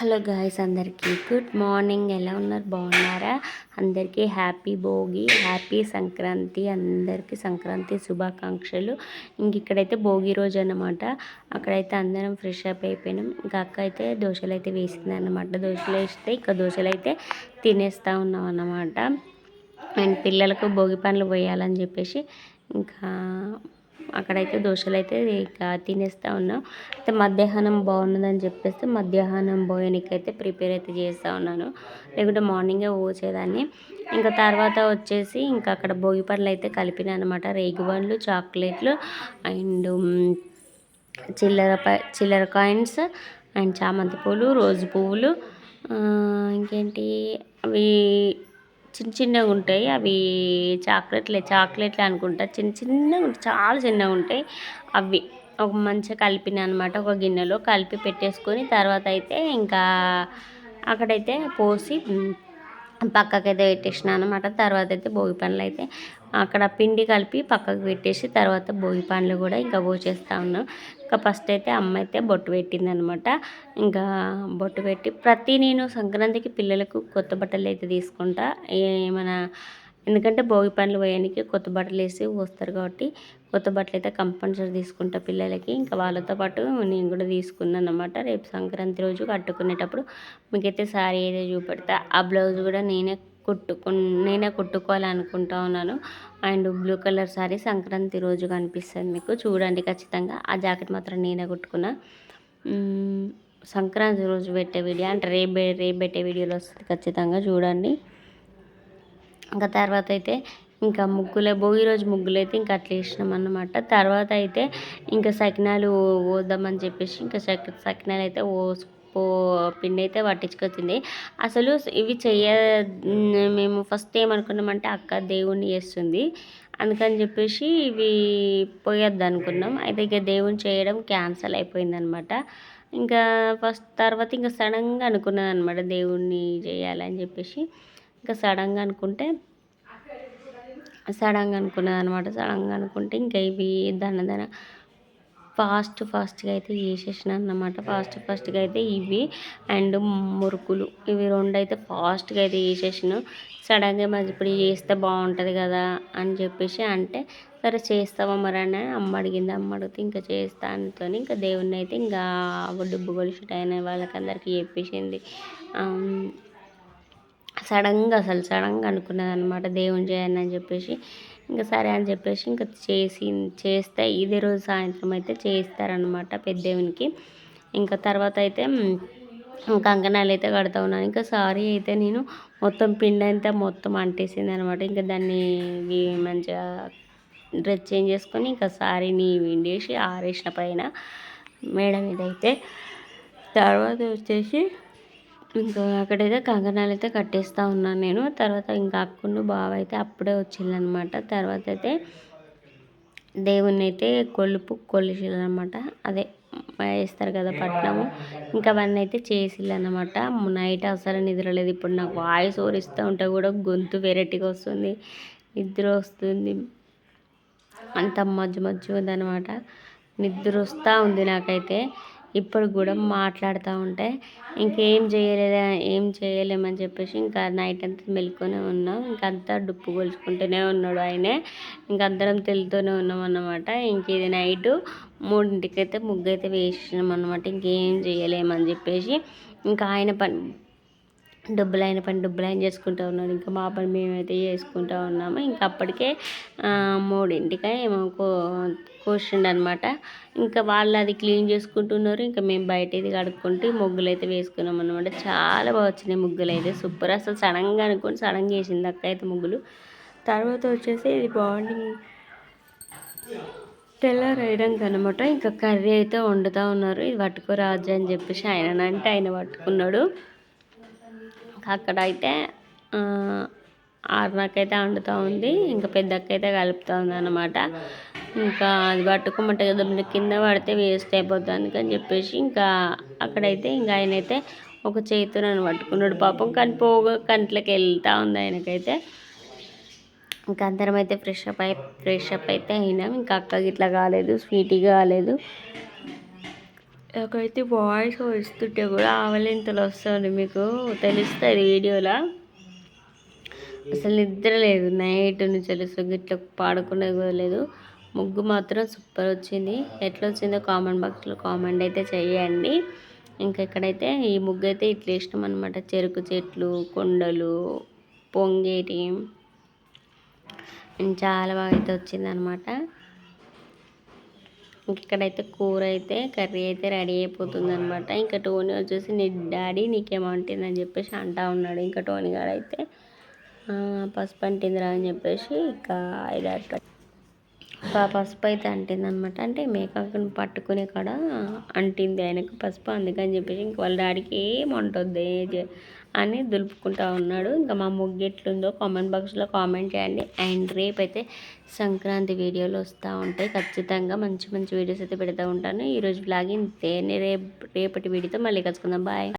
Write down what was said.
Hello guys అందరికీ good morning. ఎలా ఉన్నారు? బాగున్నారా? అందరికీ హ్యాపీ భోగి హ్యాపీ సంక్రాంతి అందరికీ సంక్రాంతి శుభాకాంక్షలు. ఇంక ఇక్కడైతే భోగి రోజు అనమాట అక్కడైతే అందరం ఫ్రెష్ అప్ అయిపోయినాం. ఇంకా అక్క అయితే దోశలు అయితే వేసింది అనమాట దోశలు వేస్తే ఇక దోశలు అయితే తినేస్తూ ఉన్నాం అన్నమాట. అండ్ పిల్లలకు భోగి పనులు పోయాలని చెప్పేసి ఇంకా అక్కడైతే దోశలు అయితే ఇక తినేస్తూ ఉన్నాం. అయితే మధ్యాహ్నం బాగున్నదని చెప్పేస్తే మధ్యాహ్నం భోజనకి అయితే ప్రిపేర్ అయితే చేస్తూ ఉన్నాను. లేకుంటే మార్నింగే పోసేదాన్ని ఇంకా తర్వాత వచ్చేసి ఇంకా అక్కడ భోగి పండ్లు అయితే కలిపిన అనమాట రేగు పండ్లు చాక్లెట్లు అండ్ చిల్లర చిల్లర కాయిన్స్ అండ్ చామంతి పూలు రోజు పువ్వులు. ఇంకేంటి? అవి చిన్న చిన్నగా ఉంటాయి. అవి చాక్లెట్లే చాక్లెట్లే అనుకుంటా. చిన్న చిన్నగా ఉంటాయి. చాలా చిన్నగా ఉంటాయి. అవి ఒక మంచిగా కలిపిన అనమాట ఒక గిన్నెలో కలిపి పెట్టేసుకొని తర్వాత అయితే ఇంకా అక్కడైతే పోసి పక్కకైతే పెట్టేసిన అనమాట తర్వాత అయితే భోగి పండ్లు అయితే అక్కడ పిండి కలిపి పక్కకు పెట్టేసి తర్వాత భోగి పండ్లు కూడా ఇంకా పోసేస్తా ఉన్నాం. ఇంకా ఫస్ట్ అయితే అమ్మ అయితే బొట్టు పెట్టింది అనమాట ఇంకా బొట్టు పెట్టి ప్రతి నేను సంక్రాంతికి పిల్లలకు కొత్త బట్టలు అయితే తీసుకుంటా. ఏమైనా ఎందుకంటే భోగి పండ్లు పోయడానికి కొత్త బట్టలు వేసి పోస్తారు కాబట్టి కొత్త బట్టలు అయితే కంపల్సరీ తీసుకుంటా పిల్లలకి. ఇంకా వాళ్ళతో పాటు నేను కూడా తీసుకున్నాను అనమాట రేపు సంక్రాంతి రోజు కట్టుకునేటప్పుడు మీకైతే శారీ అయితే చూపెడతా. ఆ బ్లౌజ్ కూడా నేనే కుట్టుకు నేనే కుట్టుకోవాలనుకుంటా ఉన్నాను. And blue colour sari Sankranti రోజు కనిపిస్తుంది మీకు. చూడండి ఖచ్చితంగా. ఆ జాకెట్ మాత్రం నేనే కుట్టుకున్నా. సంక్రాంతి రోజు పెట్టే వీడియో అంటే రేపు రేపు పెట్టే వీడియోలో వస్తుంది ఖచ్చితంగా చూడండి. ఇంకా తర్వాత అయితే ఇంకా ముగ్గులే భోగి రోజు ముగ్గులు అయితే ఇంకా అట్లా వేసినాం అన్నమాట తర్వాత అయితే ఇంకా సకినాలు పోద్దామని చెప్పేసి ఇంకా సకినాలు అయితే పోసు పో పిండి అయితే పట్టించుకొచ్చింది. అసలు ఇవి చెయ్య మేము ఫస్ట్ ఏమనుకున్నామంటే అక్క దేవుణ్ణి చేస్తుంది. అందుకని చెప్పేసి ఇవి పోయొద్దు అనుకున్నాం అయితే ఇక దేవుని చేయడం క్యాన్సల్ అయిపోయిందనమాట ఇంకా ఫస్ట్ తర్వాత ఇంకా సడన్గా అనుకున్నది అనమాట దేవుణ్ణి చేయాలని చెప్పేసి. ఇంకా సడన్గా అనుకుంటే సడన్గా అనుకున్నది అనమాట సడన్గా అనుకుంటే ఇంకా ఇవి దాని దన ఫాస్ట్ ఫాస్ట్గా అయితే చేసేసిన అన్నమాట. ఫాస్ట్ ఫాస్ట్గా అయితే ఇవి అండ్ మురుకులు. ఇవి రెండు అయితే ఫాస్ట్గా అయితే చేసేసిన. సడన్గా మరి ఇప్పుడు చేస్తే బాగుంటుంది కదా అని చెప్పేసి అంటే సరే చేస్తావా మరి అని అమ్మ అడిగింది. అమ్మ అడిగితే ఇంకా చేస్తా అనుతో ఇంకా దేవుణ్ణి అయితే ఇంకా డబ్బు గొలుసుటైన వాళ్ళకందరికీ చెప్పేసింది. సడన్గా అసలు సడన్గా అనుకున్నది అనమాట దేవుని చేయండి అని చెప్పేసి. ఇంకా సరే అని చెప్పేసి ఇంకా చేసి చేస్తే ఇదే రోజు సాయంత్రం అయితే చేయిస్తారనమాట పెద్దవినికి. ఇంకా తర్వాత అయితే కంకణాలు అయితే కడతా ఉన్నాను. ఇంకా సారీ అయితే నేను మొత్తం పిండి అంతా మొత్తం అంటేసింది అనమాట ఇంకా దాన్ని మంచిగా డ్రెస్ చేంజ్ చేసుకొని ఇంకా సారీని విండేసి ఆరేసిన పైన మేడం ఇదైతే అయితే. తర్వాత వచ్చేసి ఇంకా అక్కడైతే కంకణాలు అయితే కట్టేస్తూ ఉన్నాను నేను. తర్వాత ఇంకా అక్కును బావ అయితే అప్పుడే వచ్చిందనమాట తర్వాత అయితే దేవుణ్ణి అయితే కొలుపు కొలిసిల్లనమాట అదే వేస్తారు కదా పట్నము. ఇంకా అవన్నీ అయితే చేసిల్లనమాట నైట్ అసలు నిద్రలేదు. ఇప్పుడు నాకు వాయిస్ ఓరిస్తూ ఉంటే కూడా గొంతు వెరైటీగా వస్తుంది. నిద్ర వస్తుంది. అంత మధ్య మధ్య ఉందనమాట. నిద్ర వస్తూ ఉంది నాకైతే. ఇప్పుడు కూడా మాట్లాడుతూ ఉంటే ఇంకేం చేయలేదా ఏం చేయలేమని చెప్పేసి ఇంకా నైట్ అంతా మెలుకునే ఉన్నాం. ఇంకంతా డుప్పు కొలుచుకుంటూనే ఉన్నాడు ఆయనే. ఇంకందరం తెలుతూనే ఉన్నాం అన్నమాట. ఇంక ఇది నైటు మూడింటికైతే ముగ్గు అయితే వేసినాం అనమాట ఇంకేం చేయలేమని చెప్పేసి ఇంకా ఆయన పని డబ్బులు అయిన పని డబ్బులు అయిన చేసుకుంటూ ఉన్నాడు. ఇంకా మా పని మేమైతే చేసుకుంటూ ఉన్నాము. ఇంకా అప్పటికే మూడింటికి ఏమో కోసిండు అనమాట ఇంకా వాళ్ళు అది క్లీన్ చేసుకుంటున్నారు. ఇంకా మేము బయట ఇది కడుక్కుంటూ ముగ్గులు అయితే వేసుకున్నాం అనమాట చాలా బాగా వచ్చినాయి ముగ్గులు అయితే. సూపర్. అసలు సడన్గా అనుకోండి సడన్గా వేసింది అక్క అయితే ముగ్గులు. తర్వాత వచ్చేసి ఇది మార్నింగ్ తెల్లారేయడానికి అనమాట ఇంకా కర్రీ అయితే వండుతూ ఉన్నారు. ఇది పట్టుకోరాజు అని చెప్పేసి ఆయన అంటే ఆయన పట్టుకున్నాడు. అక్కడ అయితే ఆరునకైతే వండుతూ ఉంది. ఇంకా పెద్దకైతే కలుపుతూ ఉంది అనమాట ఇంకా అది పట్టుకోమంటే కదా కింద పడితే వేస్ట్ అయిపోతుంది అందుకని చెప్పేసి ఇంకా అక్కడైతే ఇంకా ఆయన అయితే ఒక చేతితో నన్ను పట్టుకున్నాడు పాపం. కానీ పోగా కంట్లోకి వెళ్తూ ఉంది ఆయనకైతే. ఇంకా అందరం అయితే ఫ్రెష్ అప్ అయి ఫ్రెష్ అప్ అయితే అయినాం. ఇంకా అక్కకి ఇట్లా కాలేదు స్వీటీ కాలేదు. ఒకైతే వాయిస్ వస్తుంటే కూడా ఆవలింతలు వస్తుంది మీకు. తెలుస్తుంది వీడియోలో? అసలు నిద్ర లేదు. నైట్ నుంచి తెలుసు. ఇట్లా పాడుకునేది కూడా లేదు. ముగ్గు మాత్రం సూపర్ వచ్చింది. ఎట్లా వచ్చిందో కామెంట్ బాక్స్లో కామెంట్ అయితే చేయండి. ఇంకా ఇక్కడైతే ఈ ముగ్గు అయితే ఇట్లా ఇష్టం అనమాట చెరుకు చెట్లు కొండలు పొంగేటి. చాలా బాగా అయితే వచ్చిందనమాట ఇక్కడైతే కూర అయితే కర్రీ అయితే రెడీ అయిపోతుంది అనమాట ఇంకా టోనీ వచ్చేసి నీ డాడీ నీకేమంటుందని చెప్పేసి అంటా ఉన్నాడు. ఇంకా టోనీ గారు అయితే పసుపు అంటిందిరా అని చెప్పేసి ఇంకా ఐదారు పసుపు అయితే అంటింది అనమాట అంటే మేకను పట్టుకునే కాడ అంటింది ఆయనకు పసుపు అందుకని చెప్పేసి ఇంక వాళ్ళ డాడీకి ఏం ఉంటుంది అని దులుపుకుంటా ఉన్నాడు. ఇంకా మా ముగ్గు ఎట్లుందో కామెంట్ బాక్స్లో కామెంట్ చేయండి. అండ్ రేపైతే అయితే సంక్రాంతి వీడియోలు వస్తూ ఉంటాయి. ఖచ్చితంగా మంచి మంచి వీడియోస్ అయితే పెడతా ఉంటాను. ఈరోజు బ్లాగ్ ఇంతే. రేపు రేపటి వీడియోతో మళ్ళీ కలుసుకుందాం. బాయ్